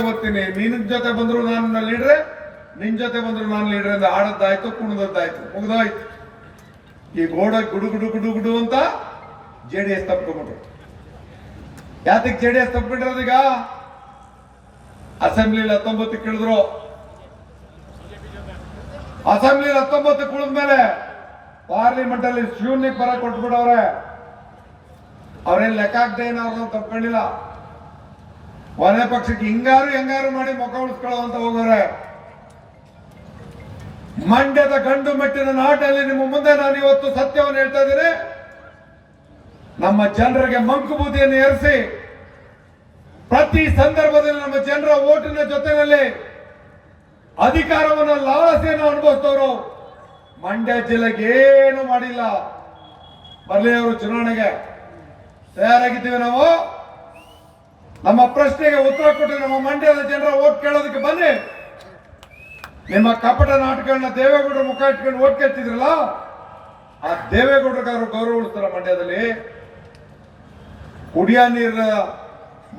ಓದ್ತೀನಿ ನಿನ್ ಜೊತೆ ಬಂದ್ರು ನಾನು ಲೀಡ್ರೆ ನಿನ್ ಜೊತೆ ಬಂದ್ರು ನಾನು ಲೀಡ್ರೆ ಅಂತ ಆಡದ್ದಾಯ್ತು, ಕುಣದದ್ದಾಯ್ತು, ಮುಗ್ದೋಯ್ತು. ಈ ಗೋಡ ಗುಡು ಗುಡು ಗುಡು ಗುಡು ಅಂತ ಜೆ ಡಿ ಎಸ್ ತಪ್ಕೊಂಡ್ಬಿಟ್ರು. ಯಾತಕ್ಕೆ ಜೆ ಡಿ ಎಸ್ ತಪ್ಪಿಟ್ರದೀಗ ಅಸೆಂಬ್ಲಿಲಿ ಹತ್ತೊಂಬತ್ತು ಕೇಳಿದ್ರು. ಅಸೆಂಬ್ಲಿಲಿ ಹತ್ತೊಂಬತ್ತು ಕುಳಿದ್ಮೇಲೆ ಪಾರ್ಲಿಮೆಂಟ್ ಅಲ್ಲಿ ಶೂನ್ಯ ಪರ ಕೊಟ್ಬಿಡವ್ರೆ ಅವ್ರೇನ್ ಲೆಕ್ಕ ಹಾಕ್ದೆ ಏನೋ ಅವ್ರನ್ನ ತಪ್ಕೊಂಡಿಲ್ಲ. ಕೊನೆ ಪಕ್ಷಕ್ಕೆ ಹಿಂಗಾರು ಹೆಂಗಾರು ಮಾಡಿ ಮುಖ ಉಳಿಸ್ಕೊಳ್ಳೋ ಅಂತ ಹೋಗೋರೆ. ಮಂಡ್ಯದ ಗಂಡು ಮೆಟ್ಟಿನ ನಾಟಲ್ಲಿ ನಿಮ್ಮ ಮುಂದೆ ನಾನು ಇವತ್ತು ಸತ್ಯವನ್ನು ಹೇಳ್ತಾ ಇದ್ದೀನಿ. ನಮ್ಮ ಜನರಿಗೆ ಮಂಕು ಬೂದಿಯನ್ನು ಏರಿಸಿ, ಪ್ರತಿ ಸಂದರ್ಭದಲ್ಲಿ ನಮ್ಮ ಜನರ ಓಟಿನ ಜೊತೆಯಲ್ಲಿ ಅಧಿಕಾರವನ್ನು ಲಾಲಸೆಯನ್ನು ಅನುಭವಿಸ್ತವರು ಮಂಡ್ಯ ಜಿಲ್ಲೆಗೆ ಏನು ಮಾಡಿಲ್ಲ. ಬರ್ಲಿ ಅವರು ಚುನಾವಣೆಗೆ. ತಯಾರಾಗಿದ್ದೀವಿ ನಾವು. ನಮ್ಮ ಪ್ರಶ್ನೆಗೆ ಉತ್ತರ ಕೊಟ್ಟು ನಮ್ಮ ಮಂಡ್ಯದ ಜನರ ಓಟ್ ಕೇಳೋದಕ್ಕೆ ಬನ್ನಿ. ನಿಮ್ಮ ಕಪಟ ನಾಟಕಗಳನ್ನ ದೇವೇಗೌಡರ ಮುಖ ಇಟ್ಕೊಂಡು ಓಟ್ ಕೇಳ್ತಿದ್ರಲ್ಲ, ಆ ದೇವೇಗೌಡರಿಗಾರು ಗೌರವ ಉಳಿಸ್ತಾರ ಮಂಡ್ಯದಲ್ಲಿ? ಕುಡಿಯ ನೀರ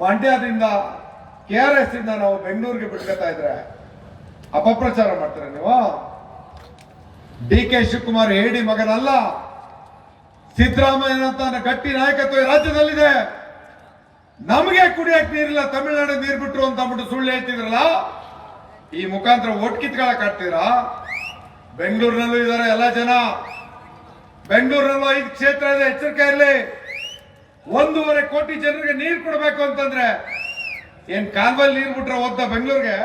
ಮಂಡ್ಯದಿಂದ ಕೆ ಆರ್ ಎಸ್ ಇಂದ ನಾವು ಬೆಂಗಳೂರಿಗೆ ಬಿಟ್ಕೊತಾ ಇದ್ರೆ ಅಪಪ್ರಚಾರ ಮಾಡ್ತೀರಾ ನೀವು? ಡಿ ಕೆ ಶಿವಕುಮಾರ್ ಹೇಡಿ ಮಗನಲ್ಲ, ಸಿದ್ದರಾಮಯ್ಯನಂತ ಗಟ್ಟಿ ನಾಯಕತ್ವ ರಾಜ್ಯದಲ್ಲಿದೆ. ನಮಗೆ ಕುಡಿಯಕ್ ನೀರಿಲ್ಲ, ತಮಿಳುನಾಡು ನೀರು ಬಿಟ್ರು ಅಂತ ಅಂದ್ಬಿಟ್ಟು ಸುಳ್ಳು ಹೇಳ್ತಿದ್ರಲ್ಲ, ಈ ಮುಖಾಂತರ ಓಟ್ ಕಿತ್ಕೊಳಕ್ ಆಡ್ತೀರಾ ಬೆಂಗಳೂರಿನಲ್ಲೂ ಇದಾರೆ ಎಲ್ಲ ಜನ. ಬೆಂಗಳೂರಿನಲ್ಲೂ ಐದು ಕ್ಷೇತ್ರ ಇದೆ, ಎಚ್ಚರಿಕೆ ಇರಲಿ. ಒಂದೂವರೆ ಕೋಟಿ ಜನರಿಗೆ ನೀರು ಕೊಡಬೇಕು ಅಂತಂದ್ರೆ, ಏನ್ ಕಾಲ್ವಲ್ಲಿ ನೀರು ಬಿಟ್ರೆ ಓದ್ದ ಬೆಂಗಳೂರಿಗೆ?